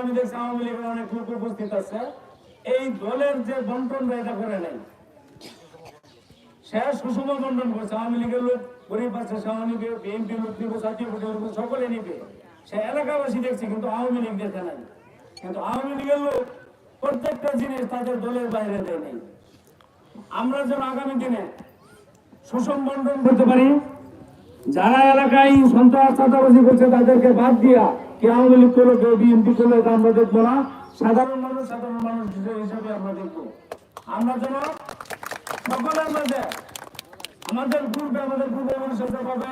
আমি দেখছি আওয়ামী লীগের অনেক লোক উপস্থিত আছে। এই দলের যে বন্টন এটা করে নাই শেষ সুষম বন্টন করছে। আওয়ামী লীগের লোক গরিব আছে বিএনপি লোক নিবে, জাতীয় সকলে নিবে। সে এলাকাবাসী কিন্তু আওয়ামী লীগ দেখে নাই। কিন্তু আওয়ামী লীগের লোক প্রত্যেকটা জিনিস তাদের দলের বাইরে দেয় নাই। আমরা যেন আগামী দিনে সুষম বন্টন করতে পারি, যারা এলাকায় সন্ত্রাস করছে, তাদেরকে বাদ দিয়া কে আওয়ামী লীগ করল, কেউ এটা আমরা দেখব না। সাধারণ মানুষ সাধারণ মানুষ হিসাবে আমরা দেখব। আমরা যেন সকলের মধ্যে আমাদের পূর্বে, আমাদের পূর্ব যেভাবে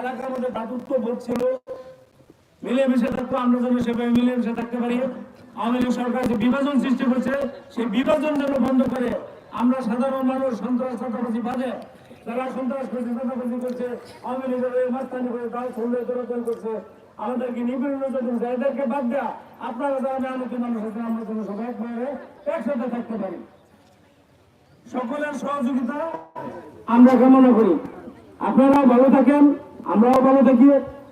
এলাকার মধ্যে দাতুত্ব বোধ ছিল, মিলেমিশে থাকব আমরা যেন সেভাবে মিলেমিশে থাকতে পারি। আওয়ামী লীগ সরকার যে বিভাজন সৃষ্টি করছে, সেই বিভাজন যেন বন্ধ করে আমরা সাধারণ মানুষ, সন্ত্রাস চাঁদাবাজি বাজে যারা সন্ত্রাস করছে চাঁদাবাজি করছে, আওয়ামী লীগের মাস্তানি করে ছড়লে দরকার করছে আমাদেরকে নিপীড়ন করছে এদেরকে বাদ দেয়া। আপনারা যারা মেহনতি মানুষ আছে আমরা যেন সবাই একভাবে একসাথে থাকতে পারি। সকলের সহযোগিতা আমরা কামনা করি। আপনারাও ভালো থাকেন, আমরাও ভালো থাকি।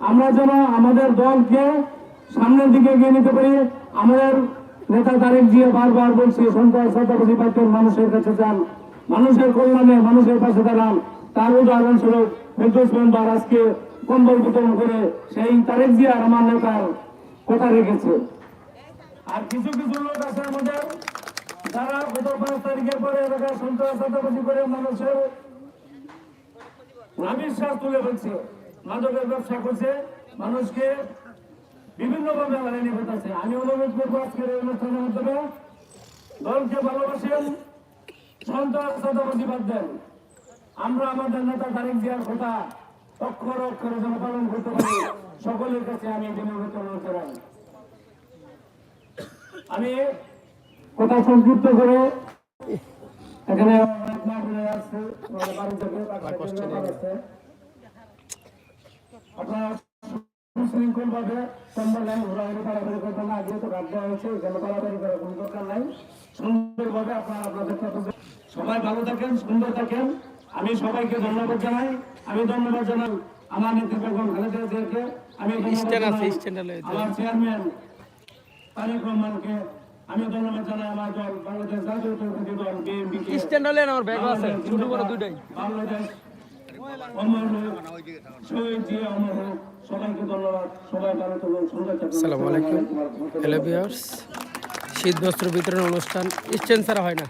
আমরা যেন আমাদের দলকে সামনের দিকে এগিয়ে নিতে পারি। আমাদের নেতা তারেক জিয়া বারবার বলছে, সন্ত্রাস ছাত্রবাদী পার্টির মানুষের কাছে যান। মানুষের কল্যাণে মানুষের পাশে দাঁড়ান। তার উদাহরণস্বরূপ ফেরদৌস মেম্বার আজকে কম্বল বিতরণ করে সেই তারেক জিয়া আমার নেতার কথা রেখেছে। আর কিছু কিছু লোক আছে আমাদের, যারা গত পাঁচ তারিখের পরে এলাকায় সন্ত্রাস চাঁদাবাজি করে মানুষের নাবিশ্বাস তুলে ফেলছে মাদকের ব্যবসা করছে, মানুষকে বিভিন্ন ভাবে হয়রানি করতেছে আমি অনুরোধ করব আজকের এই অনুষ্ঠানের মাধ্যমে দলকে ভালোবাসেন, সন্ত্রাস চাঁদাবাজি বাদ দেন। আমরা আমাদের নেতা তারিখ দেওয়ার কথা অক্ষর অক্ষরে যেন পালন করতে পারি। সকলের কাছে আমি এটি অনুরোধ করাই আমি কথা সংযুক্ত করে এখানে ভাবে সবাই ভালো থাকেন সুন্দর থাকেন আমি সবাইকে ধন্যবাদ জানাই আমি ধন্যবাদ জানাই আমার নেতৃত্ব খালেদা জিয়াকে আমি আমার চেয়ারম্যান তারেক রহমানকে। আমি ধন্যবাদ জানাই আমার দল বাংলাদেশ জাতীয় জাতীয়তাবাদী দল বিএনপি স্ট্যান্ড হলে আমার ব্যাগ আছে ছোট বড় দুইটাই। বাংলাদেশ অমর শহীদ জিয়া অমর সবাইকে ধন্যবাদ। সবাই ভালো থাকুন সুন্দর থাকুন। আসসালামু আলাইকুম। হ্যালো ভিউয়ার্স শীত বস্ত্র বিতরণ অনুষ্ঠান স্ট্যান্ড ছাড়া হয় না।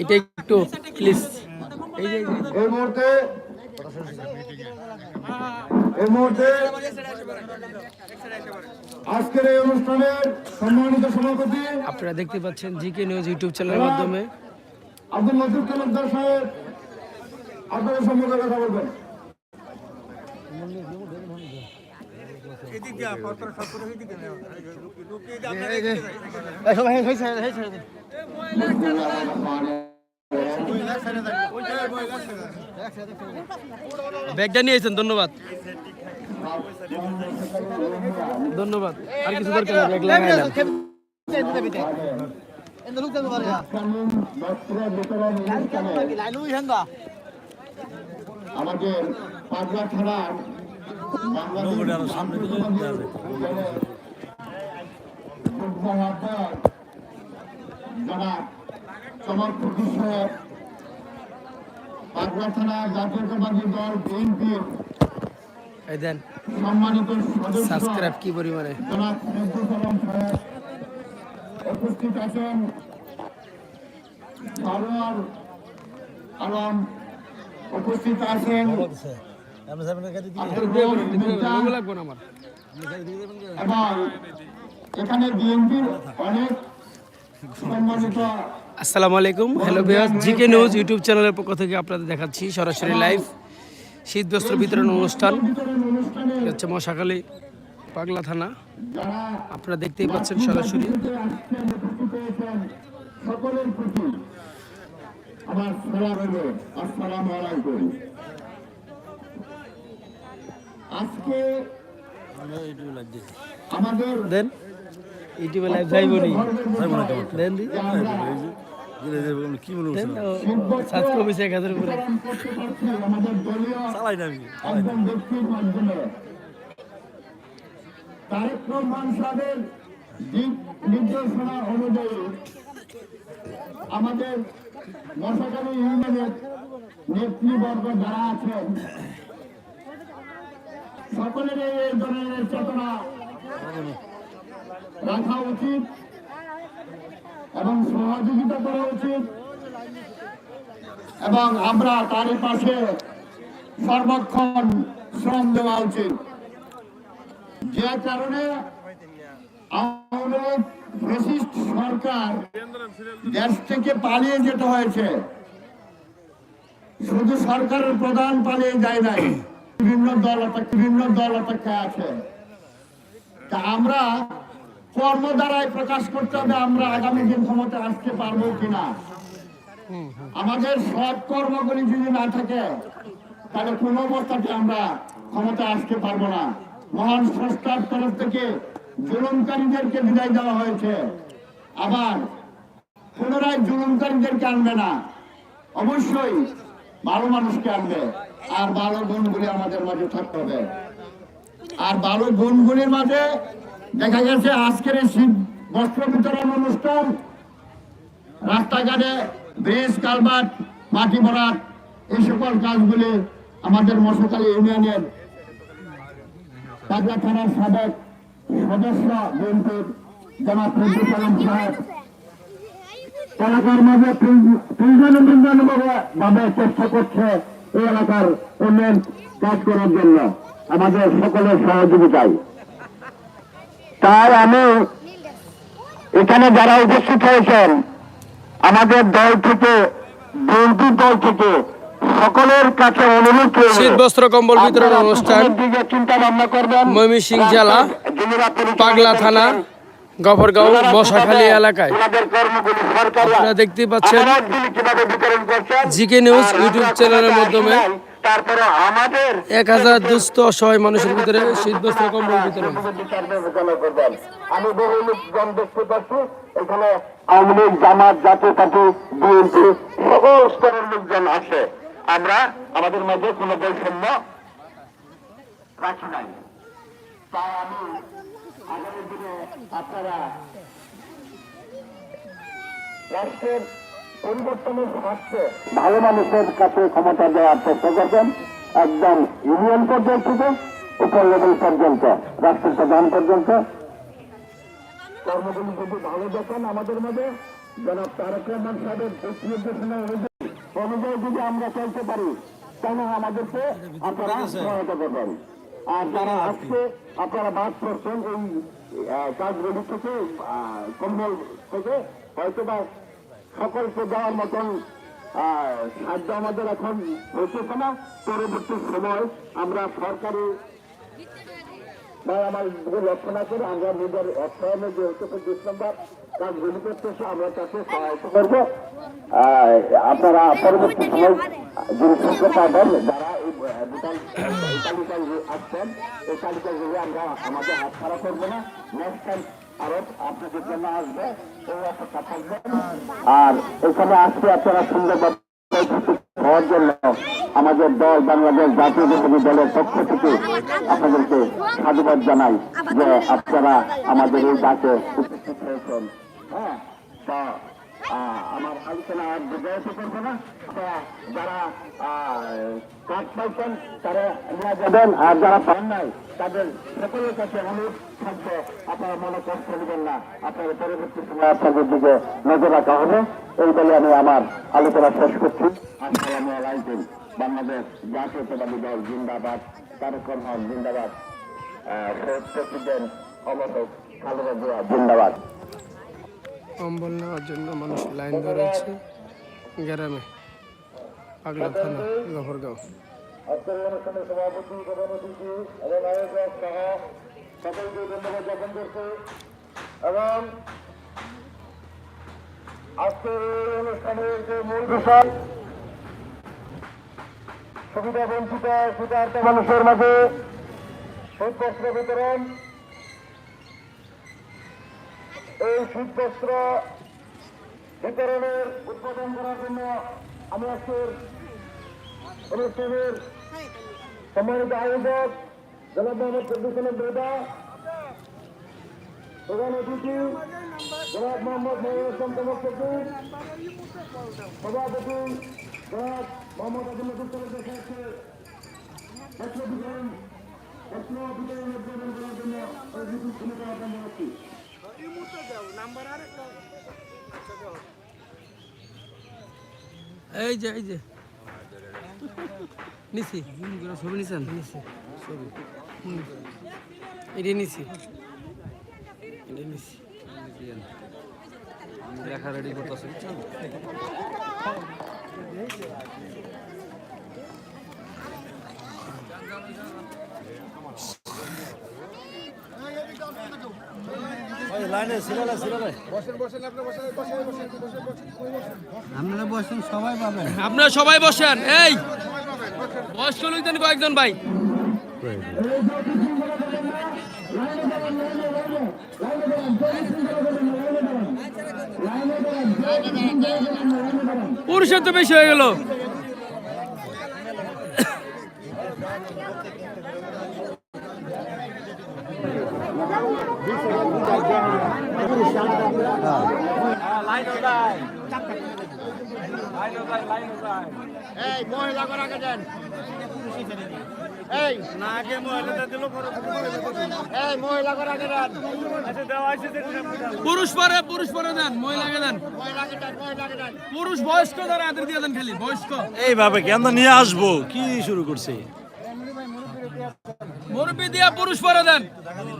এটা একটু প্লিজ এই যে এই মুহূর্তে এই মুহূর্তে আজকের এই অনুষ্ঠানের সম্মানিত সভাপতি আপনারা দেখতে পাচ্ছেন জিকে নিউজ ইউটিউব চ্যানেলের মাধ্যমে। আব্দুল নজির তালুকদার সাহেব আপনাদের সম্মুখে কথা বলবেন। ব্যাগটা নিয়ে এসেছেন ধন্যবাদ। ধন্যবাদ। আর কিছু দরকার ব্যাগ অনুষ্ঠানে আমাদের পাগলা থানার দল সাবস্ক্রাইব কি পরিমাণে? ফেরদৌস আলম সাহেব উপস্থিত আছেন আলম উপস্থিত আছেন আব্দুল রউফ মির্জা লাগবে না আমার। এবং এখানে বিএনপির অনেক সম্মানিত আসসালামু আলাইকুম। Hello viewers GK news YouTube চ্যানেলের পক্ষ থেকে আপনাদের দেখাচ্ছি সরাসরি লাইভ শীত বস্ত্র বিতরণ অনুষ্ঠান। হচ্ছে মশাখালী পাগলা থানা। আপনারা দেখতেই পাচ্ছেন সরাসরি। সকলের প্রতি আমার সালাম আসসালামু আলাইকুম। আজকে আমাদের দেন। ইউটিউবে লাইভ যাইবনি দেন দি। কি মনে এক হাজার উপরে। আমাদের দলীয় চালাই না। আমি একজন তারেক রহমান সাহেবের নির্দেশনা অনুযায়ী আমাদের মশাকালী ইউনিয়নের নেতৃবর্গ যারা আছেন সকলের এই ধরনের চেতনা রাখা উচিত এবং সহযোগিতা করা উচিত। এবং আমরা তারই পাশে সর্বক্ষণ শ্রম দেওয়া উচিত। যে কারণে ফ্যাসিস্ট সরকার দেশ থেকে পালিয়ে যেতে হয়েছে। শুধু সরকারের প্রধান পালিয়ে যায় নাই। বিভিন্ন দল বিভিন্ন দল অপেক্ষায় আছে। তা আমরা কর্ম দ্বারাই প্রকাশ করতে হবে, আমরা আগামী দিন ক্ষমতা আসতে পারব কিনা। আমাদের সৎ কর্মগুলি যদি না থাকে, তাহলে কোনো অবস্থাতে আমরা ক্ষমতা আসতে পারব না। মহান স্রষ্টার তরফ থেকে জুলুমকারীদেরকে বিদায় দেওয়া হয়েছে। আবার পুনরায় জুলুমকারীদেরকে আনবে না। অবশ্যই ভালো মানুষকে আনবে। আর ভালো গুণগুলি আমাদের মাঝে থাকতে হবে। আর ভালো গুণগুলির মাঝে দেখা গেছে আজকের এই শীত বস্ত্র বিতরণ অনুষ্ঠান। রাস্তাঘাটে ব্রিজ কালভার্ট মাটি ভরাট, এই সকল কাজগুলি আমাদের মশাখালী ইউনিয়নের কাজলা থানার সাবেক সদস্য, বিএনপির জামাত রবিউল আলম সাহেব। এলাকার মাঝে ভাবে চেষ্টা করছে এই এলাকার উন্নয়ন কাজ করার জন্য আমাদের সকলের সহযোগিতায় তাই আমি এখানে যারা উপস্থিত হয়েছেন আমাদের দল থেকে বিএনপি দল থেকে সকলের কাছে অনুরোধ শীত বস্ত্র কম্বল বিতরণ অনুষ্ঠান চিন্তা ভাবনা করবেন। ময়মনসিংহ জেলা, পাগলা থানা গফরগাঁও বসাখালী এলাকায়? আপনারা দেখতে পাচ্ছেন জিকে নিউজ ইউটিউব চ্যানেলের মাধ্যমে তারপরে আমাদের এক হাজার দুস্থ অসহায় মানুষের ভিতরে শীত কম্বল বিতরণ। আমি বহু লোকজন দেখতে পাচ্ছি এখানে আওয়ামী লীগ জামাত জাতীয় পার্টি বিএনপি সকল স্তরের লোকজন আমরা আমাদের মধ্যে কোনো বৈষম্য রাখি নাই। তাই আমি আগামী দিনে আপনারা রাষ্ট্রের পরিবর্তনের স্বার্থে ভালো মানুষের কাছে ক্ষমতা দেওয়ার চেষ্টা করবেন। একদম ইউনিয়ন পর্যায় থেকে উপর লেভেল পর্যন্ত রাষ্ট্রের প্রধান পর্যন্ত। কর্মগুলি যদি ভালো দেখেন আমাদের মধ্যে, জনাব তারেক রহমান সাহেবের নির্দেশনা অনুযায়ী যদি আমরা চলতে পারি, তাহলে আমাদেরকে আপনারা সহায়তা করবেন। আর যারা আসছে, আপনারা বাদ করছেন এই কাজগুলি থেকে কম্বল থেকে হয়তো বা সকলকে দেওয়ার মতন সাহায্য আমাদের এখন হইতেছে না। পরবর্তী সময় আমরা সরকারি আমার লক্ষ্য না করে আমরা নিজের অর্থায়নে যে হচ্ছে নম্বর কাজগুলি করতেছে, আমরা তাকে সহায়তা করব। আপনারা পরবর্তী সময় যে সংখ্যা পাবেন যারা এই আহ, বিশাল এই তালিকায় আসছেন। এই তালিকাগুলি আমরা আমাদের আরও এখানে আসতে আপনারা সুন্দরভাবে হওয়ার জন্য আমাদের দল বাংলাদেশ জাতীয় বিরোধী দলের পক্ষ থেকে আপনাদেরকে সাধুবাদ জানাই যে আপনারা আমাদের এই ডাকে উপস্থিত হয়েছেন। হ্যাঁ আমার আলোচনা আর বিজয়িত করব না। যারা কাজ পাইছেন, তারা নিয়ে যাবেন। আর যারা পান নাই, তাদের সকলের কাছে অনুরোধ থাকবে, আপনারা মনে কষ্ট নেবেন না। আপনার পরবর্তী সময় আপনাদের দিকে নজর রাখা হবে। এই বলে আমি আমার আলোচনা শেষ করছি। আসসালামু আলাইকুম। বাংলাদেশ জাতীয়তাবাদী দল জিন্দাবাদ তারেক জিন্দাবাদ প্রেসিডেন্ট অমর খালেদা জিয়া জিন্দাবাদ। কম্বল নেওয়ার জন্য মানুষ লাইন ধরেছে। গ্রামে পাগলা থানা গফরগাঁও এবং সুবিধা বঞ্চিত সুতার্থ মানুষের মাঝে শীতবস্ত্র বিতরণ এই শীতবস্ত্র বিতরণের উদ্বোধন করার জন্য আমি আজকের অনুষ্ঠানের সম্মানিত আয়োজক জনাব মোহাম্মদ চব্বিশ বেদা, প্রধান অতিথি জনাব মোহাম্মদ মহিউল ইসলাম তমস্তি সভাপতি জনাব মোহাম্মদ নজরুল তরফ দেখাচ্ছে পত্র বিতরণ পত্র বিতরণ উদ্বোধন করার জন্য করার জন্য জানাচ্ছি এই যে এই যে। নিছি ছবি নিছেন ছবি হুম এটা নিছি এটা নিছি লেখা রেডি করতেছে সিরিয়ালে সিরিয়ালে আপনারা সবাই বসেন এই। বয়স্ক লোকজন কয়েকজন ভাই। পুরুষের তো বেশি হয়ে গেল। এই মহিলা করা দেন। এই। না আগে মহিলাটা দিল এই মহিলা করা দেন। আচ্ছা পুরুষ পরে পুরুষ পরে দেন মহিলাকে দেন। দেন পুরুষ বয়স্ক ধরে আদের দিয়ে দেন খালি বয়স্ক। এইভাবে কেন নিয়ে আসব? কি শুরু করছে? মুরব্বী দিয়া পুরুষ পরে দেন।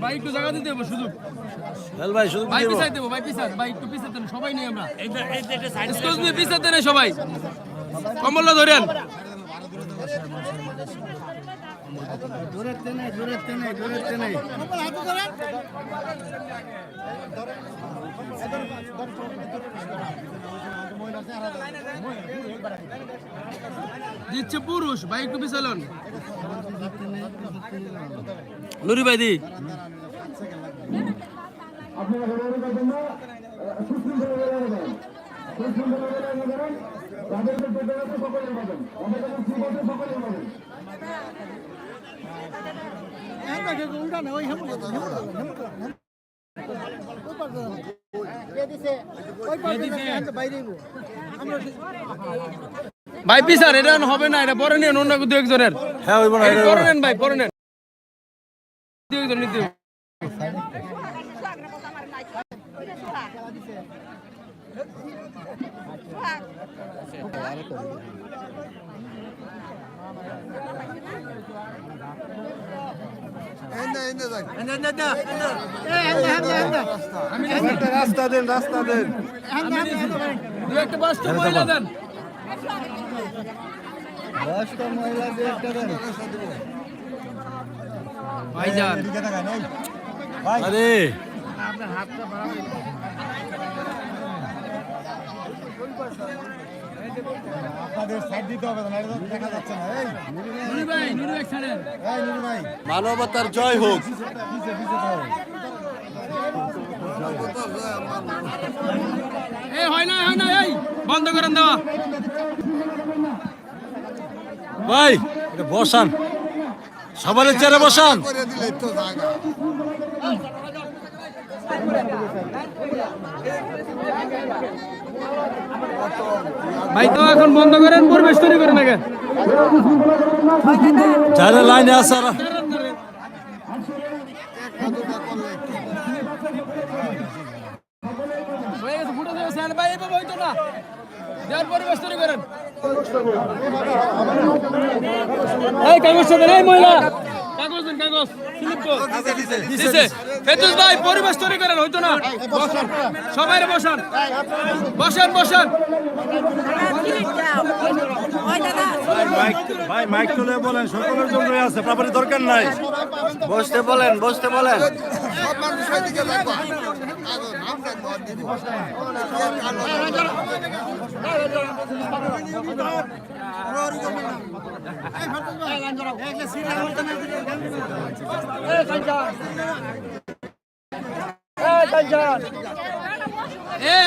ভাই একটু জায়গা দিতে দেবো সুযোগ হেল ভাই শুধু ভাই পিছাই দেবো ভাই ভাই একটু সবাই নেই আমরা। এক্সকিউজ মি পিছাই দেন সবাই। কমলা ধরেন দিচ্ছে পুরুষ ভাই একটু পিছালন নুরি ভাই দি। আপনারা গণনা জন্য সুশৃঙ্খলা রাখবেন সুশৃঙ্খলা রাখবেন যাদেরকে পেটে আছে সকলের পাবেন আমাদের কাছে ঠিক আছে সকলের পাবেন ভাই পিছার এটা হবে না এটা পরে নেন অন্য দু একজনের। হ্যাঁ পরে নেন ভাই পরে নেন। দু একজন নিতে হবে। আমি নিছি। রাস্তা দেন রাস্তা দেন আমি নিছি। দু একটা মহিলা দেন আরে নুরি ভাই নুরি ভাই ছাড়েন মানবতার জয় হোক। এই হয় না হয় না এই বন্ধ করেন দেওয়া। ভাই এটা বসান। সবার চেয়ারে বসান। ভাই তো এখন বন্ধ করেন পরিবেশ তৈরি করেন আগে। যারা লাইনে পরিবেশ তৈরি করেন। এই কাগজ এই মহিলা। কাগজ দেন কাগজ। দিছে ফেতুস ভাই পরিবেশ তৈরি করেন হইতো না? বসেন। সবাই বসেন। বসেন বসেন। মাইক ভাই মাইক তুলে বলেন সকলের জন্য আছে আপনার দরকার নাই। বসতে বলেন বসতে বলেন।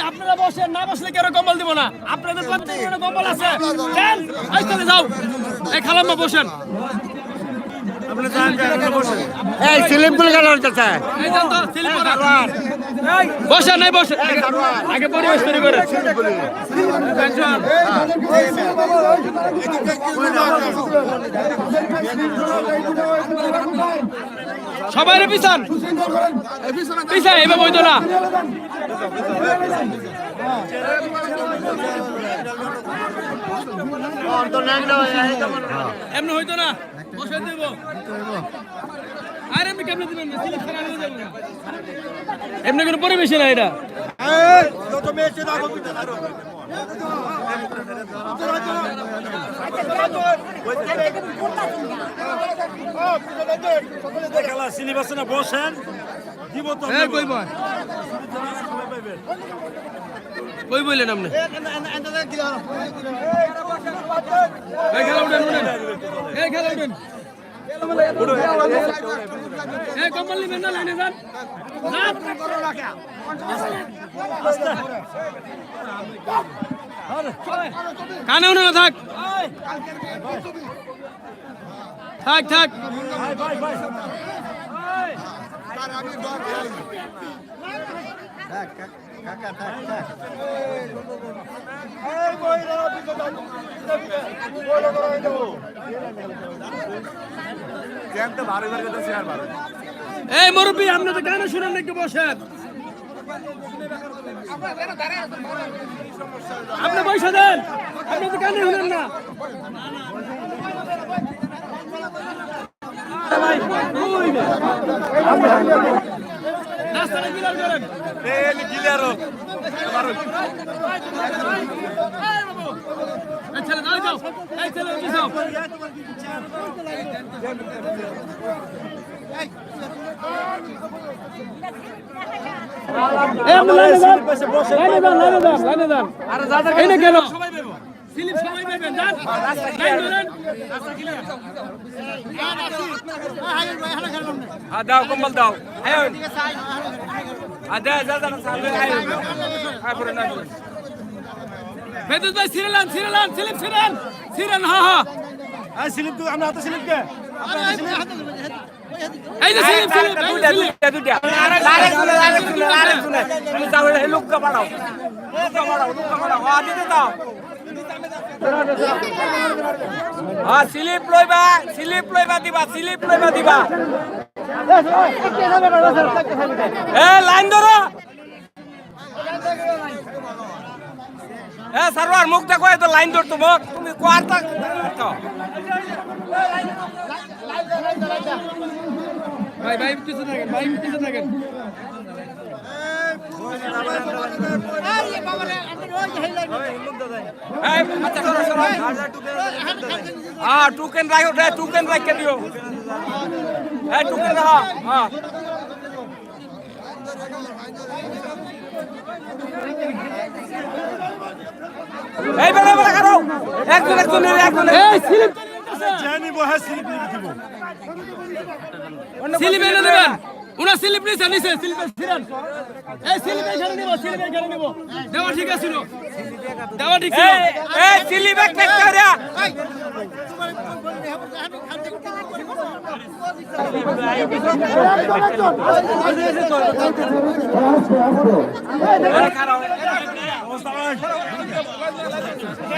আপনারা বসেন না বসলে কেন কম্বল দিব না? আপনাদের কম্বল আছে। যাও। এই খালাম্মা বসেন। আপনি যান যান বসেন। এই সিলিমগুলো কেন হচ্ছে বসেন নাই বসেন আগে- পরিবেশ তৈরি করে। সবাই পিছান। পিছা এভাবে হইতো না। এমনি হইতো না। বসে দেব। আর এমনি কেমনে দিবেন না স্লিপ ছাড়া আনতে যাব না। এমনি কোনো পরিবেশই না এটা খেলা সিলেবাস না বসেন দিব তো এই কই বল কই বললেন আপনি খেলা উঠেন উঠেন খেলা উঠেন কানে উঠে না থাক থাক থাক এই মুরব্বী, আপনি তো গানে শুনেন নাকি বসেন? আপনি পয়সা দেন। আপনি তো গানে শুনেন না। রাস্তাটা ক্লিয়ার করেন এই ছেলে দাঁড়িয়ে যাও। এই ছেলে যাও। এই এই না কেন স্লিপ সবাই পাবেন যান লাইন ধরেন দাও কম্বল দাও আয় আদা যা যা সামনে আয় আয় পরে না বেদুস ভাই serial serial slip serial serial হ্যাঁ হ্যাঁ এই স্লিপ তো আমরা হাতে স্লিপ কে এই যে স্লিপ স্লিপ শুনে শুনে শুনে তুমি বাড়াও বাড়াও বাড়াও হ্যাঁ দিতে দাও হ্যাঁ স্লিপ লইবা স্লিপ লইবা দিবা, স্লিপ লইবা দিবা। এ, লাইন ধরো। এ সারওয়ার মুখটা কয়ে তো লাইন ধরতো, মুখ। তুমি কোয়ারটা ভাই ভাই কিছু থাকেন, ভাই কিছু থাকেন। হ্যাঁ টুকেন রাখো রে টুকেন রাখকে দিও। এই টুকেন রাখো হ্যাঁ। এই বেলা বেলা করো একজন একজন একজন এই স্লিপ। জানি বহে স্লিপ নিয়ে দিব স্লিপ এনে দেবেন। উনা স্লিপ নিছে নিছে স্লিপ সিরিয়াল এই স্লিপ এখানে নিব স্লিপ এখানে নিব। দেওয়া ঠিক আছে দেওয়া ঠিক ছিল? এই চিলি ব্যাগ প্যাক করে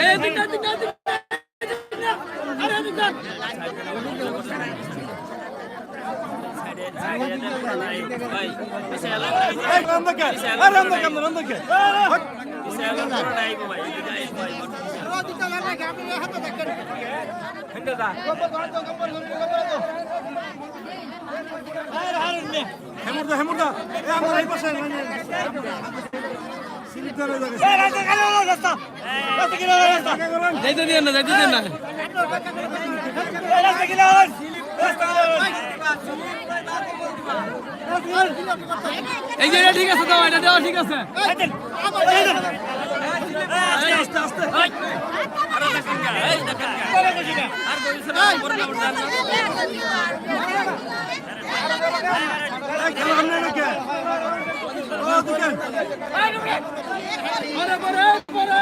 এই দিকটা দিকটা দিকটা আরে দিকটা এই রান্দকে এই রান্দকে আমরা রান্দকে হেমুরদা হেমুরদা এই এই পাশে যাইতে দিন না যাইতে দিন না এই ঠিক আছে দাও এটা দেওয়া ঠিক আছে এই খেলা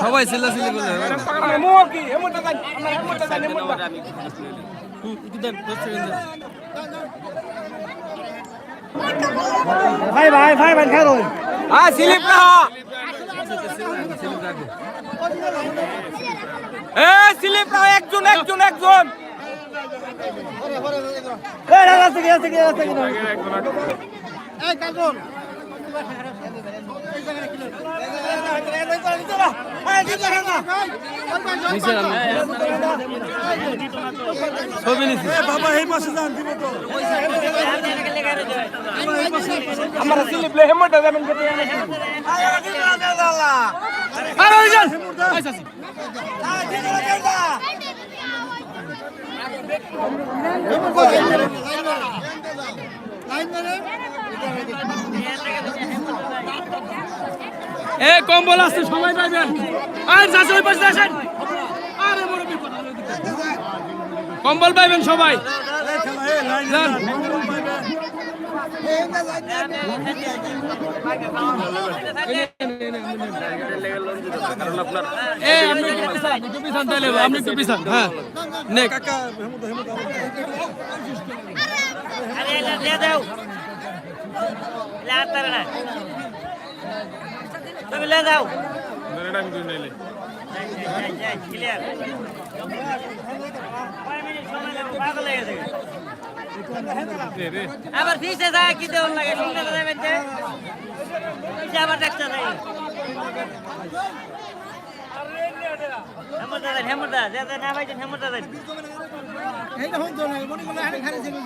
সবাই চিল্লা চিল্লি করলে মো কি হেমুটা দেন হেমুটা দেন হেমুটা একটু দেন 10 সেকেন্ড দেন ভাই ভাই ভাই ভাই হ্যাঁ একজন একজন একজন বাবা এই পাশে যান দিব তো আমরা স্লিপ লে হেমুটা দেন আরে ওই যান আচ্ছা আচ্ছা এ কম্বল আছে সবাই পাইবেন আর যাচ্ছে ওই পাশে আসেন। আরে। কম্বল পাইবেন সবাই। আপনি একটু পিছান, হ্যাঁ। আবার ফিসে যায় লাগে আবার যাই হেমন্ত হেমন্ত দেন হেমন্ত দেন